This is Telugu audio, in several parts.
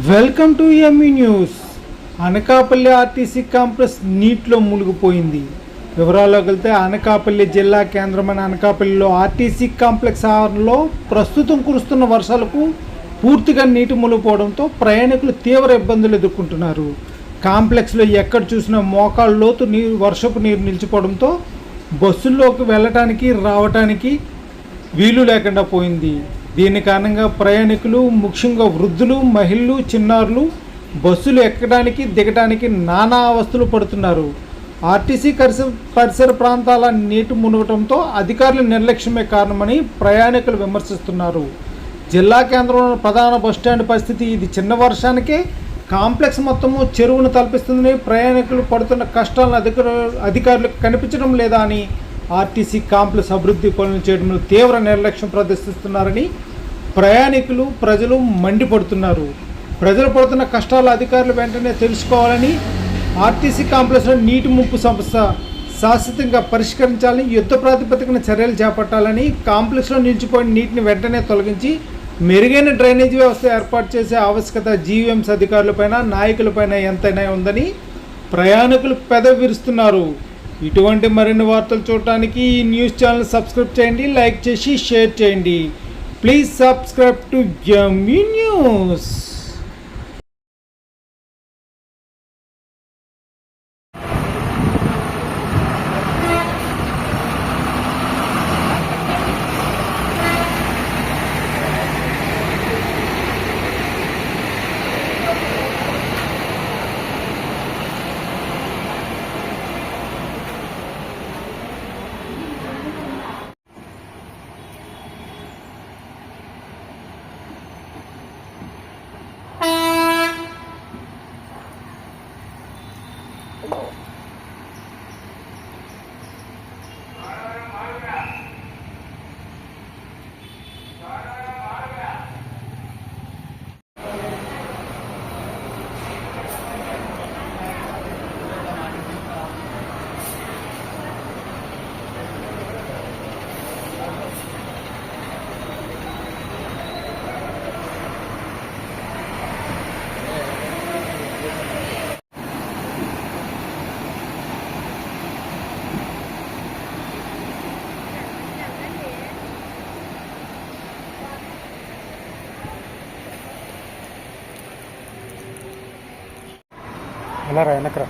Welcome to ME news. Anakapalli RTC complex నీటిలో మునిగిపోయింది. వివరాల్లోకి వెళ్తే అనకాపల్లి జిల్లా కేంద్రమైన అనకాపల్లిలో ఆర్టీసీ కాంప్లెక్స్ ఆవరణలో ప్రస్తుతం కురుస్తున్న వర్షాలకు పూర్తిగా నీటి మునిగిపోవడంతో ప్రయాణికులు తీవ్ర ఇబ్బందులు ఎదుర్కొంటున్నారు. కాంప్లెక్స్లో ఎక్కడ చూసినా మోకాళ్ళ లోతు నీరు వర్షపు నీరు నిలిచిపోవడంతో బస్సుల్లోకి వెళ్ళటానికి రావటానికి వీలు లేకుండా పోయింది. దీని కారణంగా ప్రయాణికులు ముఖ్యంగా వృద్ధులు మహిళలు చిన్నారులు బస్సులు ఎక్కడానికి దిగడానికి నానా అవస్థలు పడుతున్నారు. ఆర్టీసీ కరిస పరిసర ప్రాంతాల నీటి మునగటంతో అధికారుల నిర్లక్ష్యమే కారణమని ప్రయాణికులు విమర్శిస్తున్నారు. జిల్లా కేంద్రంలో ప్రధాన బస్టాండ్ పరిస్థితి ఇది చిన్న వర్షానికే కాంప్లెక్స్ మొత్తము చెరువును తలపిస్తుందని ప్రయాణికులు పడుతున్న కష్టాలను అధికారు అధికారులకు కనిపించడం లేదా అని ఆర్టీసీ కాంప్లెక్స్ అభివృద్ధి పనులు చేయడంలో తీవ్ర నిర్లక్ష్యం ప్రదర్శిస్తున్నారని ప్రయాణికులు ప్రజలు మండిపడుతున్నారు. ప్రజలు పడుతున్న కష్టాలు అధికారులు వెంటనే తెలుసుకోవాలని ఆర్టీసీ కాంప్లెక్స్లో నీటి ముంపు సమస్య శాశ్వతంగా పరిష్కరించాలని యుద్ధ ప్రాతిపదికన చర్యలు చేపట్టాలని కాంప్లెక్స్లో నిలిచిపోయిన నీటిని వెంటనే తొలగించి మెరుగైన డ్రైనేజీ వ్యవస్థ ఏర్పాటు చేసే ఆవశ్యకత జీవీఎంస్ అధికారులపైన నాయకులపైన ఎంతైనా ఉందని ప్రయాణికులు పెద విరుస్తున్నారు ఇటువంటి మరిన్ని వార్తలు చూడటానికి ఈ న్యూస్ ఛానల్ సబ్స్క్రైబ్ చేయండి లైక్ చేసి షేర్ చేయండి. Please subscribe to Jami news. Ito. ಎಲ್ಲಾರ ಏನಕ್ರ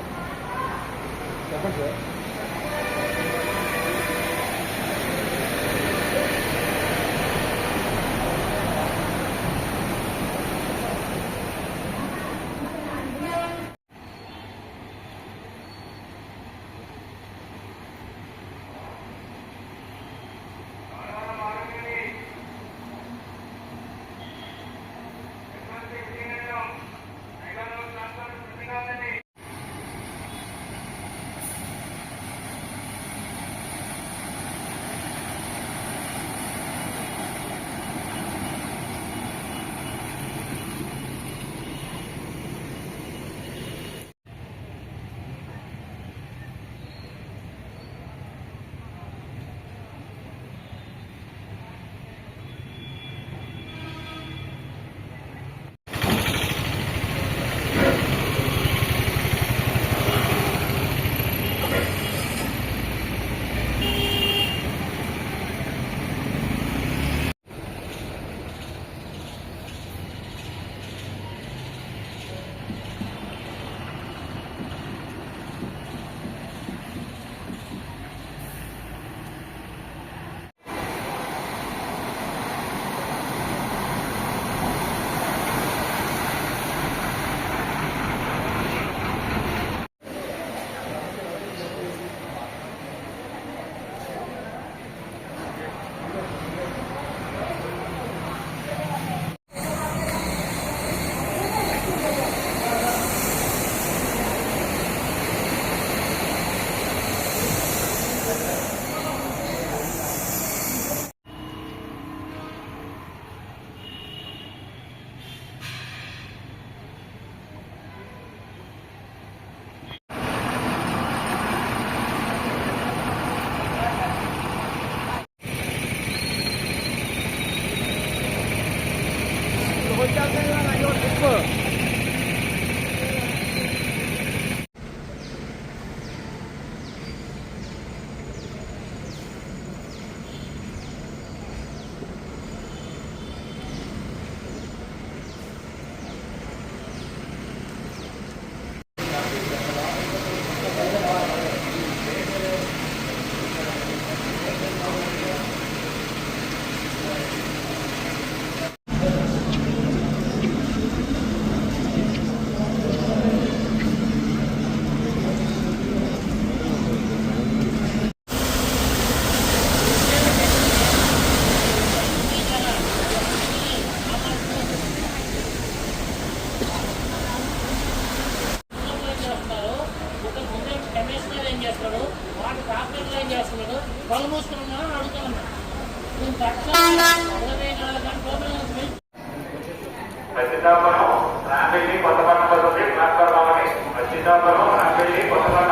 Cantelan. కళ్ళు మూసుకున్నాను అడుగుతాను నేను తక్షణంగా ఇరవై నాలుగు గంటల ప్రసిద్ధాపురం రాంబెల్లి కొత్తపట్నం వస్తుంది